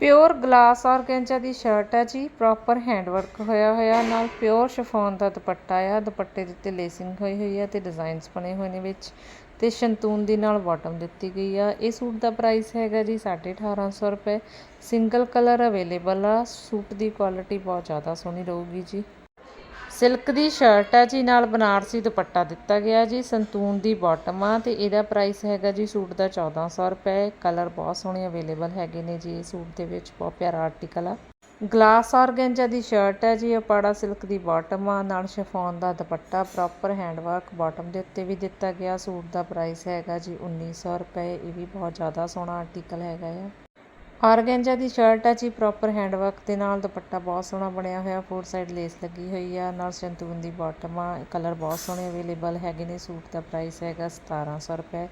Pure glass organza ਦੀ shirt ਹੈ ਜੀ ਪ੍ਰੋਪਰ ਹੈਂਡ ਵਰਕ ਹੋਇਆ ਹੋਇਆ, ਨਾਲ ਪਿਓਰ ਸ਼ਫੋਨ ਦਾ ਦੁਪੱਟਾ ਆ ਦੁਪੱਟੇ ਦੇ ਉੱਤੇ ਲੇਸਿੰਗ ਹੋਈ ਹੋਈ ਆ ਤੇ ਡਿਜ਼ਾਈਨਸ ਬਣੇ ਹੋਏ ਨੇ ਵਿੱਚ ਤੇ ਸ਼ੰਤੂਨ ਦੀ ਨਾਲ ਬਾਟਮ ਦਿੱਤੀ ਗਈ ਆ। ਇਹ ਸੂਟ ਦਾ ਪ੍ਰਾਈਸ ਹੈਗਾ ਜੀ 1850 ਰੁਪਏ। ਸਿੰਗਲ ਕਲਰ ਅਵੇਲੇਬਲ ਆ, ਸੂਟ ਦੀ ਕੁਆਲਿਟੀ ਬਹੁਤ ਜ਼ਿਆਦਾ ਸੋਹਣੀ ਰਹੂਗੀ ਜੀ। ਸਿਲਕ ਦੀ ਸ਼ਰਟ ਹੈ ਜੀ, ਨਾਲ ਬਨਾਰਸੀ ਦੁਪੱਟਾ ਦਿੱਤਾ ਗਿਆ ਜੀ, ਸੰਤੂਨ ਦੀ ਬਾਟਮ ਆ ਤੇ ਇਹਦਾ ਪ੍ਰਾਈਸ ਹੈਗਾ ਜੀ ਸੂਟ ਦਾ 1400 ਰੁਪਏ ਕਲਰ ਬਹੁਤ ਸੋਹਣੇ ਅਵੇਲੇਬਲ ਹੈਗੇ ਨੇ ਜੀ ਇਹ ਸੂਟ ਦੇ ਵਿੱਚ, ਬਹੁਤ ਪਿਆਰਾ ਆਰਟੀਕਲ ਆ। ਗਲਾਸ ਆਰਗੈਂਜਾ ਦੀ ਸ਼ਰਟ ਹੈ ਜੀ, ਅਪਾੜਾ ਸਿਲਕ ਦੀ ਬਾਟਮ ਆ, ਨਾਲ ਸ਼ਿਫੋਨ ਦਾ dupatta proper hand work bottom ਦੇ ਉੱਤੇ ਵੀ ਦਿੱਤਾ ਗਿਆ, ਸੂਟ ਦਾ ਪ੍ਰਾਈਸ ਹੈਗਾ ਜੀ 1900 ਰੁਪਏ, ਇਹ ਵੀ ਬਹੁਤ ਜ਼ਿਆਦਾ ਸੋਹਣਾ ਆਰਟੀਕਲ ਹੈਗਾ ਆ। ਆਰਗੈਂਜਾ ਦੀ ਸ਼ਰਟ ਆ ਜੀ ਪ੍ਰੋਪਰ ਹੈਂਡ ਵਰਕ ਦੇ ਨਾਲ ਦੁਪੱਟਾ ਬਹੁਤ ਸੋਹਣਾ ਬਣਿਆ ਹੋਇਆ ਫੋਰ ਸਾਈਡ ਲੇਸ ਲੱਗੀ ਹੋਈ ਆ, ਨਾਲ ਸੰਤੂਨ ਦੀ ਬਾਟਮ ਆ ਕਲਰ ਬਹੁਤ ਸੋਹਣੇ ਅਵੇਲੇਬਲ ਹੈਗੇ ਨੇ, ਸੂਟ ਦਾ ਪ੍ਰਾਈਸ ਹੈਗਾ 1700 ਰੁਪਏ,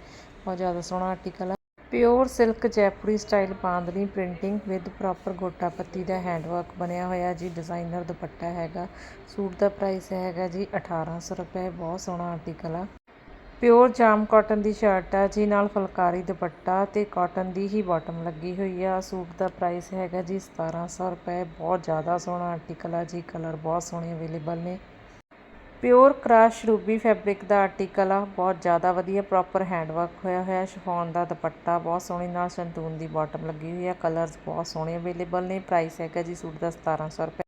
ਬਹੁਤ ਜ਼ਿਆਦਾ ਸੋਹਣਾ ਆਰਟੀਕਲ ਆ। Pure silk Jaipuri style bandhani printing with proper gota patti the hand work ਬਣਿਆ ਹੋਇਆ ਜੀ ਡਿਜ਼ਾਈਨਰ ਦੁਪੱਟਾ ਹੈਗਾ, ਸੂਟ ਦਾ ਪ੍ਰਾਈਸ ਹੈਗਾ ਜੀ 1800 ਰੁਪਏ, ਬਹੁਤ ਸੋਹਣਾ ਆਰਟੀਕਲ ਆ। ਪਿਓਰ ਜਾਮ ਕਾਟਨ ਦੀ ਸ਼ਰਟ ਆ ਜੀ ਨਾਲ ਫੁਲਕਾਰੀ ਦੁਪੱਟਾ ਤੇ ਕਾਟਨ ਦੀ ਹੀ ਬਾਟਮ ਲੱਗੀ ਹੋਈ ਆ ਸੂਟ ਦਾ ਪ੍ਰਾਈਸ ਹੈਗਾ ਜੀ 1700 ਰੁਪਏ, ਬਹੁਤ ਜ਼ਿਆਦਾ ਸੋਹਣਾ ਆਰਟੀਕਲ ਆ ਜੀ ਕਲਰ ਬਹੁਤ ਸੋਹਣੇ ਅਵੇਲੇਬਲ ਨੇ। ਪਿਓਰ ਕ੍ਰਾਸ਼ ਰੂਬੀ ਫੈਬਰਿਕ ਦਾ ਆਰਟੀਕਲ ਆ, ਬਹੁਤ ਜ਼ਿਆਦਾ ਵਧੀਆ ਪ੍ਰੋਪਰ ਹੈਂਡ ਵਰਕ ਹੋਇਆ ਹੋਇਆ ਸ਼ਫੋਨ ਦਾ ਦੁਪੱਟਾ ਬਹੁਤ ਸੋਹਣੀ ਨਾਲ, ਸੰਤੂਨ ਦੀ ਬਾਟਮ ਲੱਗੀ ਹੋਈ ਆ ਕਲਰਸ ਬਹੁਤ ਸੋਹਣੇ ਅਵੇਲੇਬਲ ਨੇ ਪ੍ਰਾਈਸ ਹੈਗਾ ਜੀ ਸੂਟ ਦਾ 1700 ਰੁਪਏ।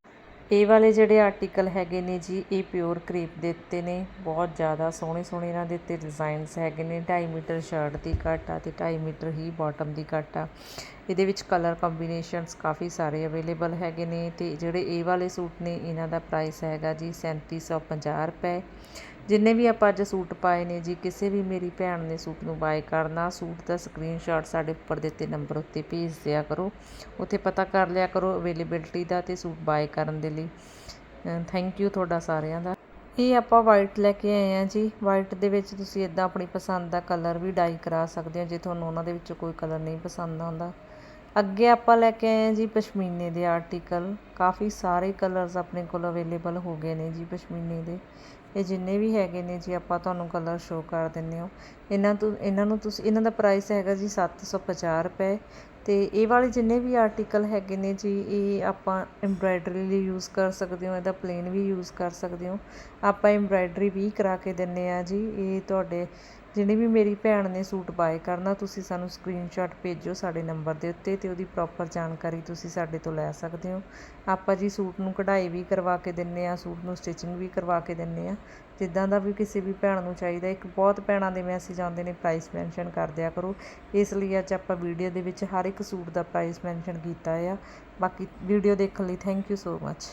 ਇਹ ਵਾਲੇ ਜਿਹੜੇ ਆਰਟੀਕਲ ਹੈਗੇ ਨੇ ਜੀ, ਇਹ ਪਿਓਰ ਕਰੀਪ ਦੇ ਉੱਤੇ ਨੇ। ਬਹੁਤ ਜ਼ਿਆਦਾ ਸੋਹਣੇ ਸੋਹਣੇ ਇਹਨਾਂ ਦੇ ਉੱਤੇ ਡਿਜ਼ਾਈਨਸ ਹੈਗੇ ਨੇ। 2.5 ਮੀਟਰ ਸ਼ਰਟ ਦੀ ਕੱਟ ਆ ਤੇ 2.5 ਮੀਟਰ ਹੀ ਬਾਟਮ ਦੀ ਕੱਟ ਆ। ਇਹਦੇ ਵਿੱਚ ਕਲਰ ਕੰਬੀਨੇਸ਼ਨਸ ਕਾਫੀ ਸਾਰੇ ਅਵੇਲੇਬਲ ਹੈਗੇ ਨੇ ਤੇ ਜਿਹੜੇ ਇਹ ਵਾਲੇ ਸੂਟ ਨੇ, ਇਹਨਾਂ ਦਾ ਪ੍ਰਾਈਸ ਹੈਗਾ ਜੀ 3750 ਰੁਪਏ। ਜਿੰਨੇ ਵੀ ਆਪਾਂ ਅੱਜ ਸੂਟ ਪਾਏ ਨੇ ਜੀ, ਕਿਸੇ ਵੀ ਮੇਰੀ ਭੈਣ ਨੇ ਸੂਟ ਨੂੰ ਬਾਏ ਕਰਨਾ, ਸੂਟ ਦਾ ਸਕਰੀਨਸ਼ਾਟ ਸਾਡੇ ਉੱਪਰ ਦਿੱਤੇ ਨੰਬਰ ਉੱਤੇ ਭੇਜ ਦਿਆ ਕਰੋ। ਉੱਥੇ ਪਤਾ ਕਰ ਲਿਆ ਕਰੋ ਅਵੇਲੇਬਿਲਟੀ ਦਾ ਤੇ ਸੂਟ ਬਾਏ ਕਰਨ ਦੇ ਲਈ। ਥੈਂਕ ਯੂ ਤੁਹਾਡਾ ਸਾਰਿਆਂ ਦਾ। ਇਹ ਆਪਾਂ ਵਾਈਟ ਲੈ ਕੇ ਆਏ ਆ ਜੀ। ਵਾਈਟ ਦੇ ਵਿੱਚ ਤੁਸੀਂ ਇਦਾਂ ਆਪਣੀ ਪਸੰਦ ਦਾ ਕਲਰ ਵੀ ਡਾਈ ਕਰਾ ਸਕਦੇ ਹੋ, ਜੇ ਤੁਹਾਨੂੰ ਉਹਨਾਂ ਦੇ ਵਿੱਚੋਂ ਕੋਈ ਕਲਰ ਨਹੀਂ ਪਸੰਦ ਆਉਂਦਾ। ਅੱਗੇ ਆਪਾਂ ਲੈ ਕੇ ਆਏ ਹਾਂ ਜੀ ਪਸ਼ਮੀਨੇ ਦੇ ਆਰਟੀਕਲ ਕਾਫੀ ਸਾਰੇ ਕਲਰਸ ਆਪਣੇ ਕੋਲ ਅਵੇਲੇਬਲ ਹੋ ਗਏ ਨੇ ਜੀ ਪਸ਼ਮੀਨੇ ਦੇ। ਇਹ ਜਿੰਨੇ ਵੀ ਹੈਗੇ ਨੇ ਜੀ ਆਪਾਂ ਤੁਹਾਨੂੰ ਕਲਰ ਸ਼ੋ ਕਰ ਦਿੰਨੇ ਹਾਂ। ਇਹਨਾਂ ਤੋਂ, ਇਹਨਾਂ ਨੂੰ ਤੁਸੀਂ, ਇਹਨਾਂ ਦਾ ਪ੍ਰਾਈਸ ਹੈਗਾ ਜੀ 750 ਰੁਪਏ। ਅਤੇ ਇਹ ਵਾਲੇ ਜਿੰਨੇ ਵੀ ਆਰਟੀਕਲ ਹੈਗੇ ਨੇ ਜੀ, ਇਹ ਆਪਾਂ ਐਮਬਰਾਇਡਰੀ ਲਈ ਯੂਜ਼ ਕਰ ਸਕਦੇ ਹੋ, ਇਹਦਾ ਪਲੇਨ ਵੀ ਯੂਜ਼ ਕਰ ਸਕਦੇ ਹੋ। ਆਪਾਂ ਐਮਬਰਾਇਡਰੀ ਵੀ ਕਰਾ ਕੇ ਦਿੰਨੇ ਆ ਜੀ, ਇਹ ਤੁਹਾਡੇ ਜਿਹਨੇ ਵੀ ਮੇਰੀ ਭੈਣ ਨੇ ਸੂਟ ਬਾਏ ਕਰਨਾ, ਤੁਸੀਂ ਸਾਨੂੰ ਸਕਰੀਨਸ਼ਾਟ ਭੇਜੋ ਸਾਡੇ ਨੰਬਰ ਦੇ ਉੱਤੇ ਤੇ ਉਹਦੀ ਪ੍ਰੋਪਰ ਜਾਣਕਾਰੀ ਤੁਸੀਂ ਸਾਡੇ ਤੋਂ ਲੈ ਸਕਦੇ ਹੋ। ਆਪਾਂ ਜੀ ਸੂਟ ਨੂੰ ਕਢਾਈ ਵੀ ਕਰਵਾ ਕੇ ਦਿੰਨੇ ਆ, ਸੂਟ ਨੂੰ ਸਟਿਚਿੰਗ ਵੀ ਕਰਵਾ ਕੇ ਦਿੰਨੇ ਆ। ਜਿੱਦਾਂ ਦਾ ਵੀ ਕਿਸੇ ਵੀ ਭੈਣ ਨੂੰ ਚਾਹੀਦਾ, ਇੱਕ ਬਹੁਤ ਭੈਣਾਂ ਦੇ ਮੈਸੇਜ ਆਉਂਦੇ ਨੇ ਪ੍ਰਾਈਸ ਮੈਂਸ਼ਨ ਕਰ ਦਿਆ ਕਰੋ। ਇਸ ਲਈ ਅੱਜ ਆਪਾਂ ਵੀਡੀਓ ਦੇ ਵਿੱਚ ਹਰ ਇੱਕ ਸੂਟ ਦਾ ਪ੍ਰਾਈਸ ਮੈਂਸ਼ਨ ਕੀਤਾ ਆ। ਬਾਕੀ ਵੀਡੀਓ ਦੇਖਣ ਲਈ ਥੈਂਕ ਯੂ ਸੋ ਮੱਚ